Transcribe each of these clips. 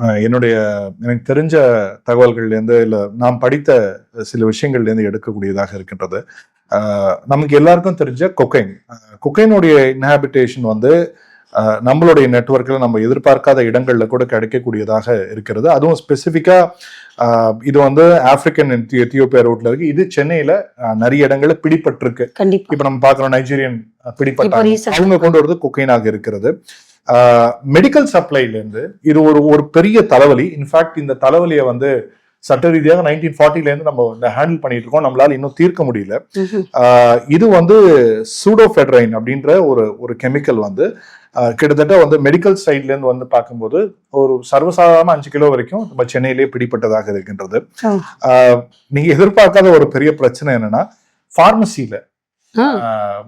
என்னுடைய எனக்கு தெரிஞ்ச தகவல்கள்லேருந்து இல்லை நாம் படித்த சில விஷயங்கள்லேருந்து எடுக்கக்கூடியதாக இருக்கின்றது. நமக்கு எல்லாருக்கும் தெரிஞ்ச கொக்கைன். கொக்கைனுடைய இன்ஹாபிட்டேஷன் வந்து நம்மளுடைய நெட்வொர்க்கில் நம்ம எதிர்பார்க்காத இடங்கள்ல கூட கிடைக்கக்கூடியதாக இருக்கிறது. அதுவும் ஸ்பெசிஃபிக்கா இது வந்து ஆப்பிரிக்கன் எத்தி- எத்தியோப்பியா ரோட்ல இருக்கு. இது சென்னையில நிறைய இடங்கள்ல பிடிபட்டிருக்கு. இப்ப நம்ம பாக்குறோம் நைஜீரியன் recent- அவங்க கொண்டு வரது கொக்கைனாக இருக்கிறது. மெடிக்கல் சப்ளைல இருந்து இது ஒரு ஒரு பெரிய தலைவலி. இன்ஃபேக்ட் இந்த தலைவலியை வந்து சட்ட ரீதியாக நைன்டீன் ஃபார்ட்டில இருந்து நம்ம ஹேண்டில் பண்ணிட்டு இருக்கோம் நம்மளால இன்னும் தீர்க்க முடியல. இது வந்து சூடோஃபெட்ரைன் அப்படின்ற ஒரு ஒரு கெமிக்கல் வந்து கிட்டத்தட்ட வந்து மெடிக்கல் சைட்ல இருந்து வந்து பார்க்கும்போது ஒரு சர்வசாதாரண அஞ்சு கிலோ வரைக்கும் நம்ம சென்னையிலேயே பிடிப்பட்டதாக இருக்கின்றது. ஓ. ஆஹ் நீங்க எதிர்பார்க்காத ஒரு பெரிய பிரச்சனை என்னன்னா பார்மசியில ஆ,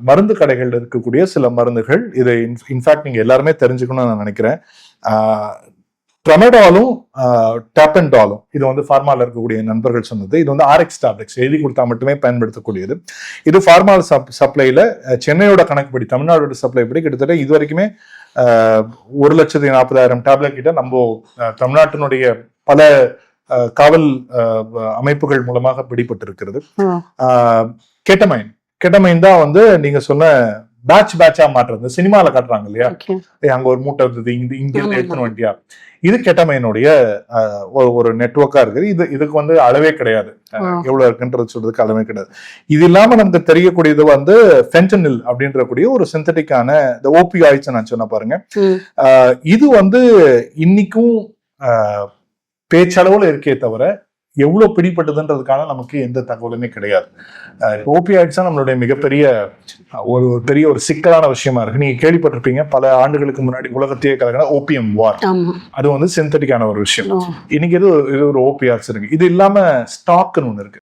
மருந்து கடைகள்ல இருக்கக்கூடிய சில மருந்துகள். இதை இன்ஃபேக்ட் நீங்க எல்லாருமே தெரிஞ்சுக்கணும்னு நான் நினைக்கிறேன். ட்ரமெடாலும் டேப்பன்டாலும் இது வந்து ஃபார்மால இருக்கக்கூடிய நண்பர்கள் சொன்னது. இது வந்து ஆர்எக்ஸ் டேப்லெட்ஸ் எழுதி கொடுத்தா மட்டுமே பயன்படுத்தக்கூடியது. இது ஃபார்மால் சப் சப்ளைல சென்னையோட கணக்குப்படி தமிழ்நாடோட சப்ளை படி கிட்டத்தட்ட இது வரைக்குமே ஒரு லட்சத்தி நாற்பதாயிரம் டேப்லெட் கிட்ட நம்ம தமிழ்நாட்டினுடைய பல காவல் அமைப்புகள் மூலமாக பிடிபட்டிருக்கிறது. கெட்டமைன். கெட்டமைன் தான் வந்து நீங்க சொன்ன பேட்ச் பேட்சா மாற்றுறது. சினிமால காட்டுறாங்க இல்லையா? அங்க ஒரு மூட்டை இருந்தது இங்க இங்க இருந்து எடுத்துன்னு வந்துட்டியா இது கெட்டமைனுடைய அஹ், ஒரு ஒரு நெட்ஒர்க்கா இருக்குது. இது இதுக்கு வந்து அளவே கிடையாது. எவ்வளவு இருக்குன்றது சொல்றதுக்கு அளவே கிடையாது. இது இல்லாம நமக்கு தெரியக்கூடியது வந்து ஃபென்டனில் அப்படின்ற கூடிய ஒரு சிந்தட்டிக்கான இந்த ஓபியாய்ஸ் நான் சொன்ன பாருங்க. இது வந்து இன்னைக்கும் பேச்சளவுல இருக்கே தவிர எவ்வளவு பிடிப்பட்டதுன்றதுக்கான நமக்கு எந்த தகவலுமே கிடையாது. ஓபியாய்ட்ஸ் தான் நம்மளுடைய மிகப்பெரிய ஒரு பெரிய ஒரு சிக்கலான விஷயமா இருக்கு. நீங்க கேள்விப்பட்டிருப்பீங்க பல ஆண்டுகளுக்கு முன்னாடி உலகத்தையே கலக்கின ஓபிஎம் வார் அது வந்து சிந்தட்டிக்கான ஒரு விஷயம். இன்னைக்கு இது இது ஒரு ஓபியாட்ஸ் இருக்கு. இது இல்லாம ஸ்டாக்னு ஒண்ணு இருக்கு.